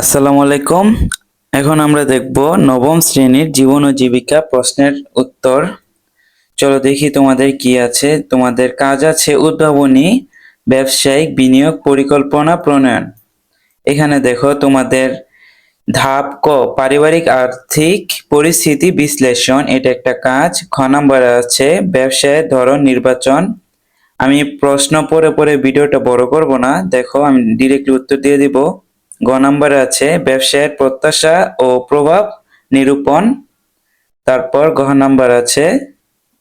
আসসালামু আলাইকুম। এখন আমরা দেখব নবম শ্রেণির জীবন ও জীবিকা প্রশ্নের উত্তর। চলো দেখি তোমাদের কি আছে। তোমাদের কাজ আছে উদ্ভাবনী, ব্যবসায়িক বিনিয়োগ, পরিকল্পনা, প্রণয়ন। এখানে দেখো তোমাদের ধাপ ক, পারিবারিক আর্থিক পরিস্থিতি বিশ্লেষণ। এটা একটা কাজ। খ নম্বরে আছে, ব্যবসায়ের ধরন নির্বাচন। আমি প্রশ্ন পরে পরে ভিডিওটা বড় করব না। দেখো, আমি ডিরেক্টলি উত্তর দিয়ে দিব। গ নম্বরে আছে ব্যবসায়ের প্রত্যাশা ও প্রভাব নিরূপণ। তারপর গ নাম্বার আছে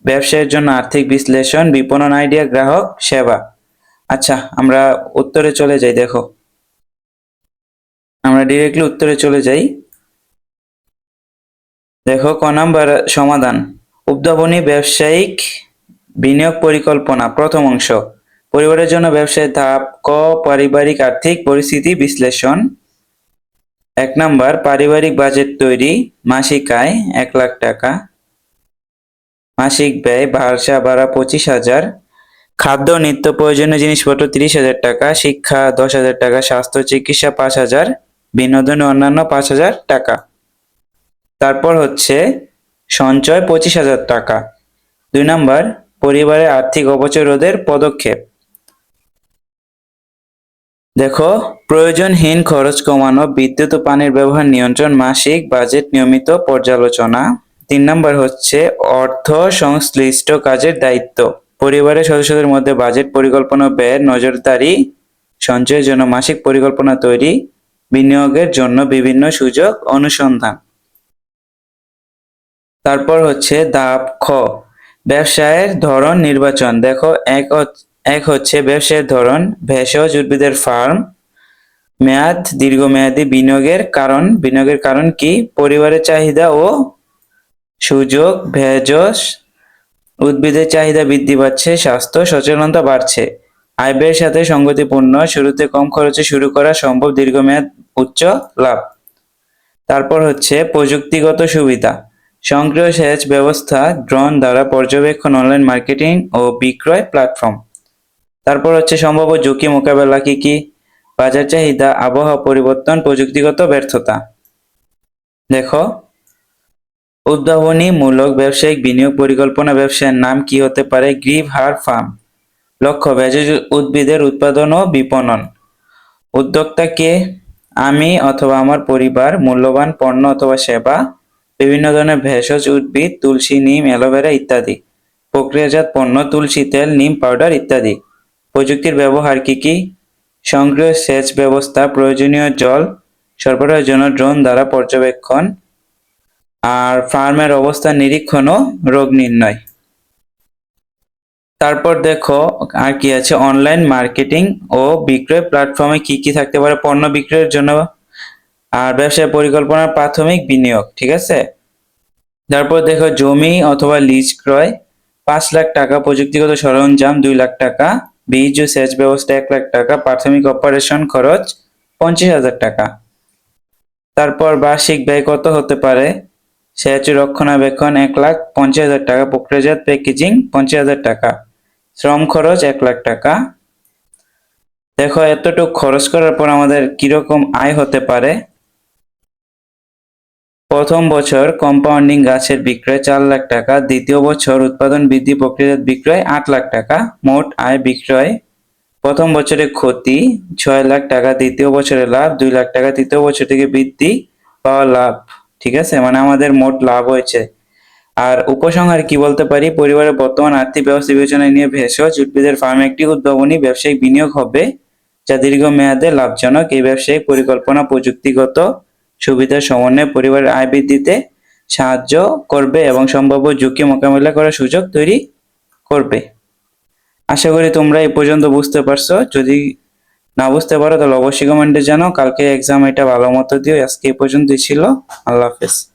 ব্যবসায়ের জন্য আর্থিক বিশ্লেষণ, বিপণন আইডিয়া, গ্রাহক সেবা। আচ্ছা আমরা উত্তরে চলে যাই, দেখো। আমরা ডিরেক্টলি উত্তরে চলে যাই। দেখো, ক নাম্বার সমাধান। উদ্ভাবনী ব্যবসায়িক বিনিয়োগ পরিকল্পনা, প্রথম অংশ। পরিবারের জন্য ব্যবসায় ধাপ ক, পারিবারিক আর্থিক পরিস্থিতি বিশ্লেষণ। এক নাম্বার, পারিবারিক বাজেট তৈরি, মাসিক আয় এক লাখ টাকা। মাসিক ব্যয় ভাষা ভাড়া পঁচিশ হাজার। খাদ্য নিত্য প্রয়োজনীয় জিনিসপত্র তিরিশ হাজার টাকা। শিক্ষা দশ হাজার টাকা। স্বাস্থ্য চিকিৎসা পাঁচ হাজার। বিনোদন অন্যান্য পাঁচ হাজার টাকা। তারপর হচ্ছে সঞ্চয় পঁচিশ হাজার টাকা। দুই নাম্বার, পরিবারের আর্থিক অপচয় রোধের পদক্ষেপ। দেখো, প্রয়োজনহীন খরচ কমানো, বিদ্যুৎ ও পানির ব্যবহার নিয়ন্ত্রণ, মাসিক বাজেট নিয়মিত পর্যালোচনা। তিন নম্বর হচ্ছে অর্থ সংশ্লিষ্ট কাজের দায়িত্ব। পরিবারের সদস্যদের মধ্যে বাজেট পরিকল্পনা ও ব্যয়ের নজরদারি, সঞ্চয়ের জন্য মাসিক পরিকল্পনা তৈরি, বিনিয়োগের জন্য বিভিন্ন সুযোগ অনুসন্ধান। তারপর হচ্ছে দাপ খ ব্যবসায়ের ধরন নির্বাচন। দেখো, এক এক হচ্ছে ব্যবসায়ের ধরন, ভেষজ উদ্ভিদের ফার্ম, মেয়াদ, দীর্ঘমেয়াদী বিনিয়োগের কারণ। বিনিয়োগের কারণ কি? পরিবারের চাহিদা ও সুযোগ, ভেষজ উদ্ভিদের চাহিদা বৃদ্ধি পাচ্ছে, স্বাস্থ্য সচেতনতা বাড়ছে। আয় ব্যয়ের সাথে সঙ্গতিপূর্ণ, শুরুতে কম খরচে শুরু করা সম্ভব, দীর্ঘমেয়াদ উচ্চ লাভ। তারপর হচ্ছে প্রযুক্তিগত সুবিধা। সক্রিয় সেচ ব্যবস্থা, ড্রোন দ্বারা পর্যবেক্ষণ, অনলাইন মার্কেটিং ও বিক্রয় প্ল্যাটফর্ম। তারপর হচ্ছে সম্ভাব্য ঝুঁকি মোকাবেলা কি কি? বাজার চাহিদা, আবহাওয়া পরিবর্তন, প্রযুক্তিগত ব্যর্থতা। দেখো, উদ্ভাবনীমূলক ব্যবসায়িক বিনিয়োগ পরিকল্পনা ব্যবসায়ের নাম কি হতে পারে? Grieve her farm. লক্ষ্য, ভেষজ উদ্ভিদের উৎপাদন ও বিপণন। উদ্যোক্তাকে আমি অথবা আমার পরিবার, মূল্যবান পণ্য অথবা সেবা, বিভিন্ন ধরনের ভেষজ উদ্ভিদ, তুলসী, নিম, অ্যালোভেরা ইত্যাদি। প্রক্রিয়াজাত পণ্য, তুলসী তেল, নিম পাউডার ইত্যাদি। প্রযুক্তির ব্যবহার কি কি? সক্রিয় সেচ ব্যবস্থা, প্রয়োজনীয় জল সরবরাহের জন্য ড্রোন দ্বারা পর্যবেক্ষণ আর ফার্মের অবস্থা নিরীক্ষণ ও রোগ নির্ণয়। তারপর দেখো আর কি আছে, অনলাইন মার্কেটিং ও বিক্রয় প্ল্যাটফর্মে কি কি থাকতে পারে পণ্য বিক্রয়ের জন্য আর ব্যবসায় পরিকল্পনার প্রাথমিক বিনিয়োগ, ঠিক আছে? তারপর দেখো জমি অথবা লিজ ক্রয়, পাঁচ লাখ টাকা প্রযুক্তিগত সরঞ্জাম, দুই লাখ টাকা বীজ ও সেচ ব্যবস্থা এক লাখ টাকা, প্রাথমিক অপারেশন খরচ পঞ্চাশ হাজার টাকা। তারপর বার্ষিক ব্যয় কত হতে পারে? সেচ রক্ষণাবেক্ষণ এক লাখ পঞ্চাশ হাজার টাকা, প্রক্রিয়াজাত প্যাকেজিং পঞ্চাশ হাজার টাকা, শ্রম খরচ এক লাখ টাকা। দেখো, এতটুকু খরচ করার পর আমাদের কীরকম আয় হতে পারে? প্রথম বছর কম্পাউন্ডিং গাছের বিক্রয় চার লাখ টাকা, দ্বিতীয় বছর উৎপাদন বৃদ্ধি প্রক্রিয়াজাত বিক্রয় আট লাখ টাকা, মোট আয় বিক্রয় প্রথম বছরে ক্ষতি ছয় লাখ টাকা, দ্বিতীয় বছরে লাভ দুই লাখ টাকা, তৃতীয় বছর থেকে বৃদ্ধি পাওয়া লাভ, ঠিক আছে? মানে আমাদের মোট লাভ হয়েছে। আর উপসংহার কি বলতে পারি? পরিবারের বর্তমান আর্থিক ব্যবস্থা বিবেচনায় নিয়ে ভেষজ উদ্ভিদের ফার্মে একটি উদ্ভাবনী ব্যবসায়িক বিনিয়োগ হবে, যা দীর্ঘমেয়াদে লাভজনক। এই ব্যবসায়িক পরিকল্পনা প্রযুক্তিগত সুবিধার সমন্বয়ে পরিবারের আয় বৃদ্ধিতে সাহায্য করবে এবং সম্ভাব্য ঝুঁকি মোকাবিলা করার সুযোগ তৈরি করবে। আশা করি তোমরা এই পর্যন্ত বুঝতে পারছ। যদি না বুঝতে পারো, তাহলে অবশ্যই কমেন্টে জানাও। কালকে এক্সাম এটা ভালো মতো দিও। আজকে এই পর্যন্তই ছিল। আল্লাহ হাফেজ।